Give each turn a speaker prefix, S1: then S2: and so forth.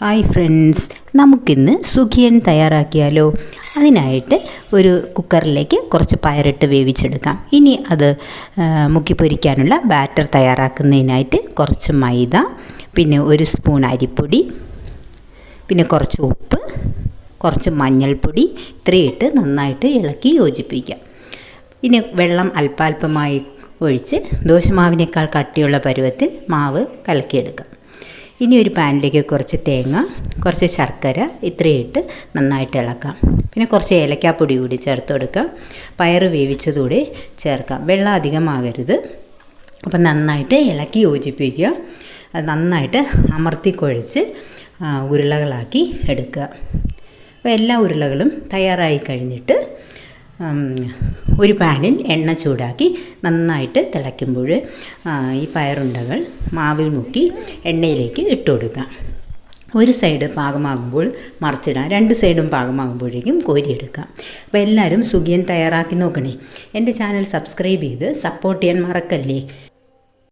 S1: Hi friends നമുക്കിന്ന് സുഖിയൻ തയ്യാറാക്കിയാലോ? അതിനായിട്ട് ഒരു കുക്കറിലേക്ക് കുറച്ച് പയറിട്ട് വേവിച്ചെടുക്കാം. ഇനി അത് മുക്കിപ്പൊരിക്കാനുള്ള മുക്കി പൊരിക്കാനുള്ള ബാറ്റർ തയ്യാറാക്കുന്നതിനായിട്ട് കുറച്ച് മൈദ പിന്നെ ഒരു സ്പൂൺ അരിപ്പൊടി പിന്നെ കുറച്ച് ഉപ്പ് കുറച്ച് മഞ്ഞൾപ്പൊടി ഇത്രയിട്ട് നന്നായിട്ട് ഇളക്കി യോജിപ്പിക്കാം ഇനി വെള്ളം അല്പാൽപമായി ഒഴിച്ച് ദോശമാവിനേക്കാൾ കട്ടിയുള്ള പരുവത്തിൽ മാവ് കലക്കിയെടുക്കാം. ഇനി ഒരു പാനിലേക്ക് കുറച്ച് തേങ്ങ കുറച്ച് ശർക്കര ഇത്രയിട്ട് നന്നായിട്ട് ഇളക്കാം. പിന്നെ കുറച്ച് ഏലക്കാപ്പൊടി കൂടി ചേർത്ത് കൊടുക്കാം. പയറ് വേവിച്ചതുകൂടി ചേർക്കാം. വെള്ളം അധികമാകരുത്. അപ്പം നന്നായിട്ട് ഇളക്കി യോജിപ്പിക്കുക. നന്നായിട്ട് അമർത്തി കുഴച്ച് ഉരുളകളാക്കി എടുക്കുക. അപ്പോൾ എല്ലാ ഉരുളകളും തയ്യാറായി കഴിഞ്ഞിട്ട് ഒരു പാനിൽ എണ്ണ ചൂടാക്കി നന്നായിട്ട് തിളയ്ക്കുമ്പോൾ ഈ പയറുണ്ടകൾ മാവിൽ മുക്കി എണ്ണയിലേക്ക് ഇട്ട് കൊടുക്കാം ഒരു സൈഡ് പാകമാകുമ്പോൾ മറിച്ചിടാം രണ്ട് സൈഡും പാകമാകുമ്പോഴേക്കും കോരിയെടുക്കാം അപ്പോൾ എല്ലാവരും സുഖിയൻ തയ്യാറാക്കി നോക്കണേ. എന്റെ ചാനൽ സബ്സ്ക്രൈബ് ചെയ്ത് സപ്പോർട്ട് ചെയ്യാൻ മറക്കല്ലേ?